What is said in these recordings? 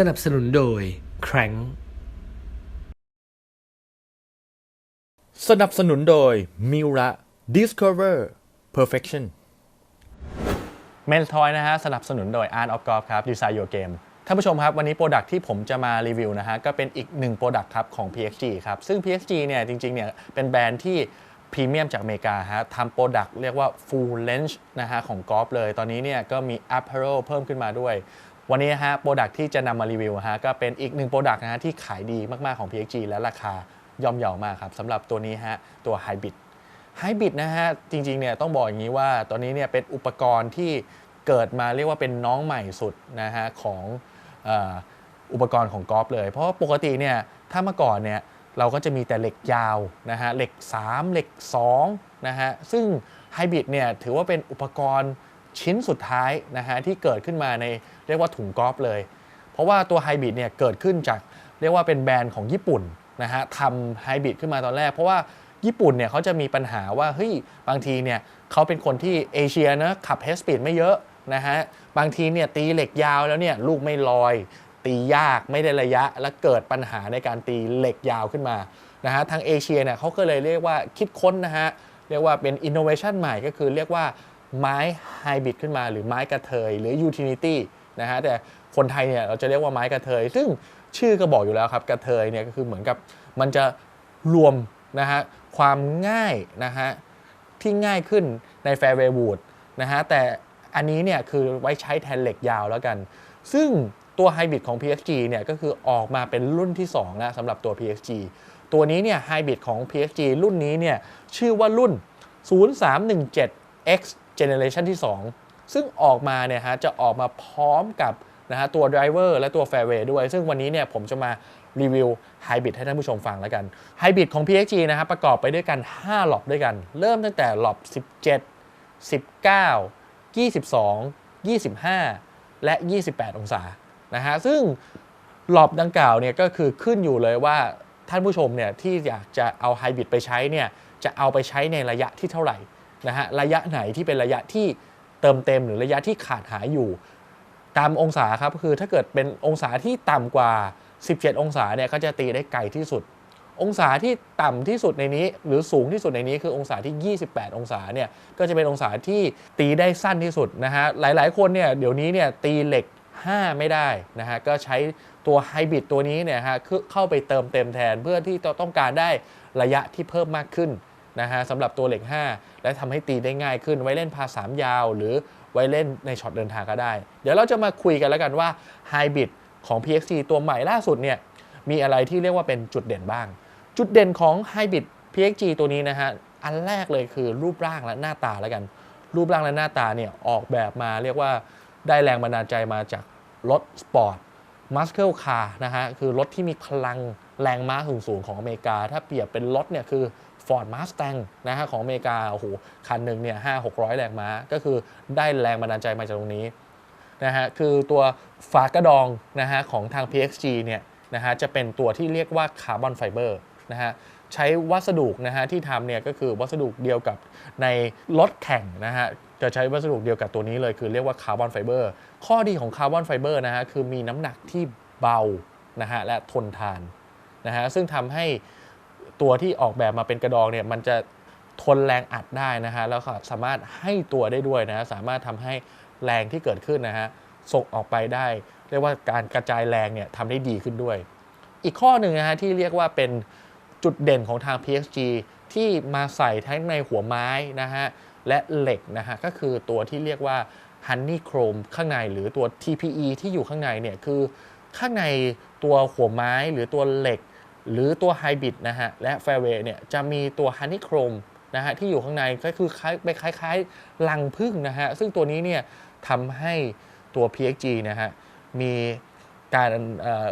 สนับสนุนโดย Crank สนับสนุนโดย Miura Discover Perfection เมนทอยนะฮะสนับสนุนโดย Art of Golf ครับ Design Your Game ท่านผู้ชมครับ วันนี้โปรดักที่ผมจะมารีวิวนะฮะ ก็เป็นอีกหนึ่งโปรดักครับของ PXG ครับ ซึ่ง PXG เนี่ยจริงๆเนี่ยเป็นแบรนด์ที่พรีเมียมจากอเมริกาฮะทำโปรดักเรียกว่า full range นะฮะของกอล์ฟเลย ตอนนี้เนี่ยก็มี apparel เพิ่มขึ้นมาด้วย วันนี้ฮะโปรดักที่จะนำมารีวิวฮะก็เป็นอีกหนึ่งโปรดักนะฮะที่ขายดีมากๆของ PXG และราคาย่อมเยาวมากครับสำหรับตัวนี้ฮะตัว Hybrid ไฮบริดนะฮะจริงๆเนี่ยต้องบอกอย่างนี้ว่าตอนนี้เนี่ยเป็นอุปกรณ์ที่เกิดมาเรียกว่าเป็นน้องใหม่สุดนะฮะของอ,อุปกรณ์ของกอล์ฟเลย เพราะปกติเนี่ยถ้าเมื่อก่อนเนี่ยเราก็จะมีแต่เหล็กยาวนะฮะเหล็ก 3 เหล็ก2นะฮะซึ่งไฮบริดเนี่ยถือว่าเป็นอุปกรณ์ ชิ้นสุดท้ายนะฮะที่เกิดขึ้นมาในเรียกว่าถุงกอล์ฟเลย เพราะว่าตัวไฮบริดเนี่ยเกิดขึ้นจากเรียกว่าเป็นแบรนด์ของญี่ปุ่นนะฮะทำไฮบริดขึ้นมาตอนแรก เพราะว่าญี่ปุ่นเนี่ยเขาจะมีปัญหาว่าเฮ้ยบางทีเนี่ยเขาเป็นคนที่เอเชียนะขับเฮสปีดไม่เยอะนะฮะบางทีเนี่ยตีเหล็กยาวแล้วเนี่ยลูกไม่ลอย ตียากไม่ได้ระยะ และเกิดปัญหาในการตีเหล็กยาวขึ้นมานะฮะทางเอเชียเนี่ยเขาก็เลยเรียกว่าคิดค้นนะฮะเรียกว่าเป็นอินโนเวชันใหม่ก็คือเรียกว่า ไม้ไฮบริดขึ้นมาหรือไม้กระเทยหรือยูทิลิตี้นะฮะแต่คนไทยเนี่ยเราจะเรียกว่าไม้กระเทย ซึ่งชื่อก็บอกอยู่แล้วครับกระเทยเนี่ยก็คือเหมือนกับมันจะรวมนะฮะความง่ายนะฮะที่ง่ายขึ้นในแฟร์เวย์วูดนะฮะแต่อันนี้เนี่ยคือไว้ใช้แทนเหล็กยาวแล้วกัน ซึ่งตัวไฮบริดของ PXG เนี่ยก็คือออกมาเป็นรุ่นที่2แล้วสำหรับตัว PXG ตัวนี้เนี่ยไฮบริดของ PXG รุ่นนี้เนี่ยชื่อว่ารุ่น 0317X Generation ที่ 2 ซึ่งออกมาเนี่ยฮะจะออกมาพร้อมกับนะฮะตัว Driver และตัว Fairway ด้วย ซึ่งวันนี้เนี่ยผมจะมารีวิวไฮบริดให้ท่านผู้ชมฟังแล้วกันไฮบริดของ PXG นะครับประกอบไปด้วยกัน 5 หลอบด้วยกัน เริ่มตั้งแต่หลอบ 17 19 22 25 และ 28 องศานะฮะซึ่งหลอบดังกล่าวเนี่ยก็คือขึ้นอยู่เลยว่าท่านผู้ชมเนี่ยที่อยากจะเอาไฮบริดไปใช้เนี่ยจะเอาไปใช้ในระยะที่เท่าไหร่ นะฮะระยะไหนที่เป็นระยะที่เติมเต็มหรือระยะที่ขาดหายอยู่ ตามองศาครับคือถ้าเกิดเป็นองศาที่ต่ำกว่า 17 องศาเนี่ยก็จะตีได้ไกลที่สุด องศาที่ต่ำที่สุดในนี้ หรือสูงที่สุดในนี้คือองศาที่ 28 องศาเนี่ยก็จะเป็นองศาที่ตีได้สั้นที่สุดนะฮะหลายๆ คนเนี่ยเดี๋ยวนี้เนี่ยตีเหล็ก 5 ไม่ได้นะฮะก็ใช้ตัวไฮบริดตัวนี้เนี่ยฮะคือเข้าไปเติมเต็มแทนเพื่อที่จะต้องการได้ระยะที่เพิ่มมากขึ้น นะฮะสำหรับตัวเหล็ก 5 และทำให้ตีได้ง่ายขึ้น ไว้เล่นพาสามยาว หรือไว้เล่นในช็อตเดินทางก็ได้ เดี๋ยวเราจะมาคุยกันแล้วกันว่าไฮบริดของ PXC ตัวใหม่ล่าสุดเนี่ยมีอะไรที่เรียกว่าเป็นจุดเด่นบ้าง จุดเด่นของไฮบริด PXG ตัวนี้นะฮะอันแรกเลยคือรูปร่างและหน้าตาแล้วกัน รูปร่างและหน้าตาเนี่ยออกแบบมาเรียกว่าได้แรงบันดาลใจมาจากรถสปอร์ตมัสเคิลคาร์นะฮะคือรถที่มีพลังแรงม้าสูงๆของอเมริกา ถ้าเปรียบเป็นรถเนี่ยคือ Ford Mustang นะฮะของอเมริกาโอ้โหคันหนึ่งเนี่ยห้าหกร้อยแรงม้า ก็คือได้แรงบันดาลใจมาจากตรงนี้นะฮะคือตัวฝากระดองนะฮะของทาง PXG เนี่ยนะฮะจะเป็นตัวที่เรียกว่าคาร์บอนไฟเบอร์นะฮะใช้วัสดุนะฮะที่ทำเนี่ยก็คือวัสดุเดียวกับในรถแข่งนะฮะจะใช้วัสดุเดียวกับตัวนี้เลยคือเรียกว่าคาร์บอนไฟเบอร์ข้อดีของคาร์บอนไฟเบอร์นะฮะคือมีน้ำหนักที่เบานะฮะและทนทานนะฮะซึ่งทำให้ ตัวที่ออกแบบมาเป็นกระดองเนี่ยมันจะทนแรงอัดได้นะฮะแล้วก็สามารถให้ตัวได้ด้วยนะฮะสามารถทำให้แรงที่เกิดขึ้นนะฮะส่งออกไปได้ เรียกว่าการกระจายแรงเนี่ยทำได้ดีขึ้นด้วย อีกข้อหนึ่งนะฮะที่เรียกว่าเป็นจุดเด่นของทาง PXG ที่มาใส่ทั้งในหัวไม้นะฮะและเหล็กนะฮะก็คือตัวที่เรียกว่า Honey Chrome ข้างในหรือตัว TPE ที่อยู่ข้างในเนี่ยคือข้างในตัวหัวไม้หรือตัวเหล็ก หรือตัวไฮบริดนะฮะและแฟร์เวย์เนี่ยจะมีตัว Honey Chrome นะฮะที่อยู่ข้างในก็คือคล้ายไปคล้ายๆลังพึ่งนะฮะซึ่งตัวนี้เนี่ยทำให้ตัว PXG นะฮะมีการ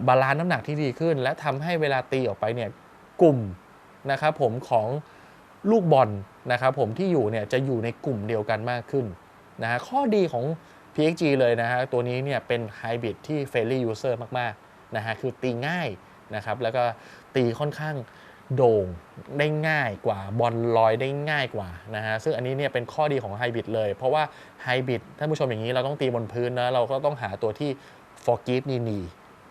บาลานซ์น้ำหนักที่ดีขึ้น และทำให้เวลาตีออกไปเนี่ยกลุ่มนะครับผมของลูกบอลนะครับผมที่อยู่เนี่ยจะอยู่ในกลุ่มเดียวกันมากขึ้นนะฮะข้อดีของ PXG เลยนะฮะตัวนี้เนี่ยเป็นไฮบริดที่ friendly user มาก ๆ นะฮะคือตีง่ายนะครับแล้วก็ ตีค่อนข้างโด่งได้ง่ายกว่าบอลลอยได้ง่ายกว่านะฮะซึ่งอันนี้เนี่ยเป็นข้อดีของไฮบริดเลย เพราะว่าไฮบริดท่านผู้ชมอย่างนี้เราต้องตีบนพื้นนะเราก็ต้องหาตัวที่ forgive นีนี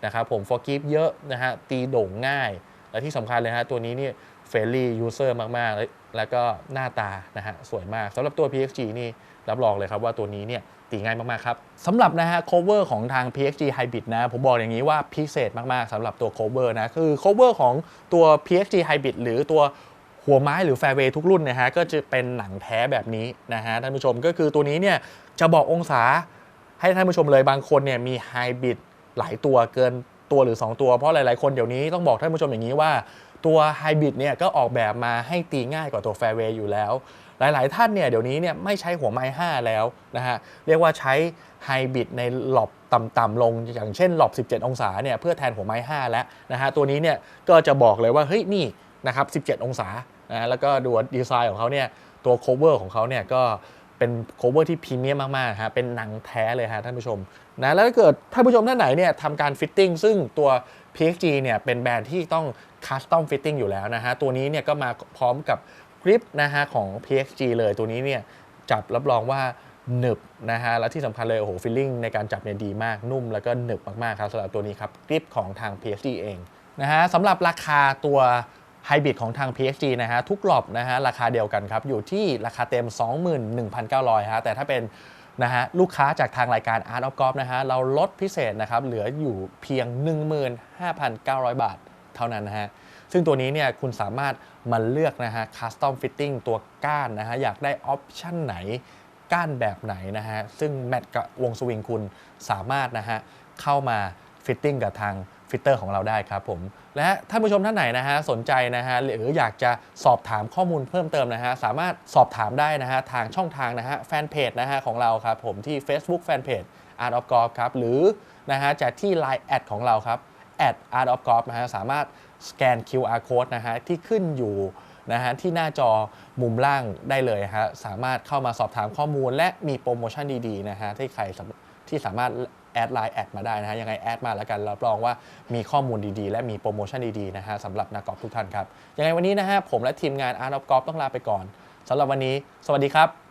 นะครับผม forgive เยอะนะฮะตีโด่งง่าย และที่สำคัญเลยฮะตัวนี้เนี่ยเฟรนลี่ยูเซอร์มากๆ แล้วแล้วก็หน้าตานะฮะสวยมากสำหรับตัว PXG นี่รับรองเลยครับว่าตัวนี้เนี่ย ตีง่ายมากๆครับสำหรับนะฮะ cover ของทาง PXG Hybrid นะ ผมบอกอย่างนี้ว่าพิเศษมากๆสำหรับตัว cover นะ คือ cover ของตัว PXG Hybrid หรือตัวหัวไม้หรือ fairway ทุกรุ่นนะฮะก็จะเป็นหนังแท้แบบนี้นะฮะท่านผู้ชมก็คือตัวนี้เนี่ยจะบอกองศาให้ท่านผู้ชมเลยบางคนเนี่ยมีไฮบริดหลายตัวเกินตัวหรือ 2 ตัวเพราะหลาย ๆ คนเดี๋ยวนี้ต้องบอกท่านผู้ชมอย่างนี้ว่าตัวไฮบริดเนี่ยก็ออกแบบมาให้ตีง่ายกว่าตัวแฟร์เวย์อยู่แล้ว หลายๆ ท่านเนี่ยเดี๋ยวนี้เนี่ยไม่ใช้หัวไม้5แล้วนะฮะเรียกว่าใช้ไฮบริดในหลอบต่ำๆลงอย่างเช่นหลอบ17 องศาเนี่ยเพื่อแทนหัวไม้5แล้วนะฮะตัวนี้เนี่ยก็จะบอกเลยว่าเฮ้ยนี่นะครับ17 องศานะแล้วก็ดูดีไซน์ของเขาเนี่ยตัว cover ของเขาเนี่ยก็เป็น cover ที่พรีเมียมมากๆฮะเป็นหนังแท้เลยฮะท่านผู้ชมนะแล้วถ้าเกิดท่านผู้ชมท่านไหนเนี่ยทำการฟิตติ้งซึ่งตัว PXG เนี่ยเป็นแบรนด์ที่ต้องคัสตอมฟิตติ้งอยู่แล้วนะฮะตัวนี้เนี่ยก็มาพร้อมกับ กริปนะฮะของ PXG เลยตัวนี้เนี่ยจับรับรองว่าหนึบนะฮะและที่สำคัญเลยโอ้โหฟีลลิ่งในการจับเนี่ยดีมากนุ่ม แล้วก็หนึบมากๆครับสำหรับตัวนี้ครับกริปของทาง PXG เองนะฮะสำหรับราคาตัวไฮบริดของทาง PXG นะฮะทุกหลอบนะฮะราคาเดียวกันครับ อยู่ที่ราคาเต็ม 21,900ฮะแต่ถ้าเป็นนะฮะลูกค้าจากทางรายการ Art of Golf นะฮะเราลดพิเศษนะครับเหลืออยู่เพียง 15,900 บาทเท่านั้นนะฮะ ซึ่งตัวนี้เนี่ยคุณสามารถมาเลือกนะฮะคัสตอมฟิตติ้งตัวก้านนะฮะ อยากได้ออปชั่นไหน ก้านแบบไหนนะฮะ ซึ่งแมทกับวงสวิงคุณสามารถนะฮะ เข้ามาฟิตติ้งกับทางฟิตเตอร์ของเราได้ครับผม และท่านผู้ชมท่านไหนนะฮะ สนใจนะฮะ หรืออยากจะสอบถามข้อมูลเพิ่มเติมนะฮะ สามารถสอบถามได้นะฮะ ทางช่องทางนะฮะแฟนเพจนะฮะของเราครับผมที่ Facebook Fanpage Art of Golf ครับหรือนะฮะจากที่ Line แอดของเราครับ at art of golf นะฮะสามารถสแกน QR code นะฮะที่ขึ้นอยู่นะฮะที่หน้าจอมุมล่างได้เลยฮะสามารถเข้ามาสอบถามข้อมูล และมีโปรโมชั่นดีๆนะฮะที่ใครที่สามารถแอดไลน์แอดมาได้นะฮะยังไงแอดมาแล้วกันรับรองว่ามีข้อมูลดีๆ และมีโปรโมชั่นดีๆนะฮะสำหรับนักกอล์ฟทุกท่านครับยังไงวันนี้นะฮะผมและทีมงาน Art of Golf ต้องลาไปก่อนสำหรับวันนี้ สวัสดีครับ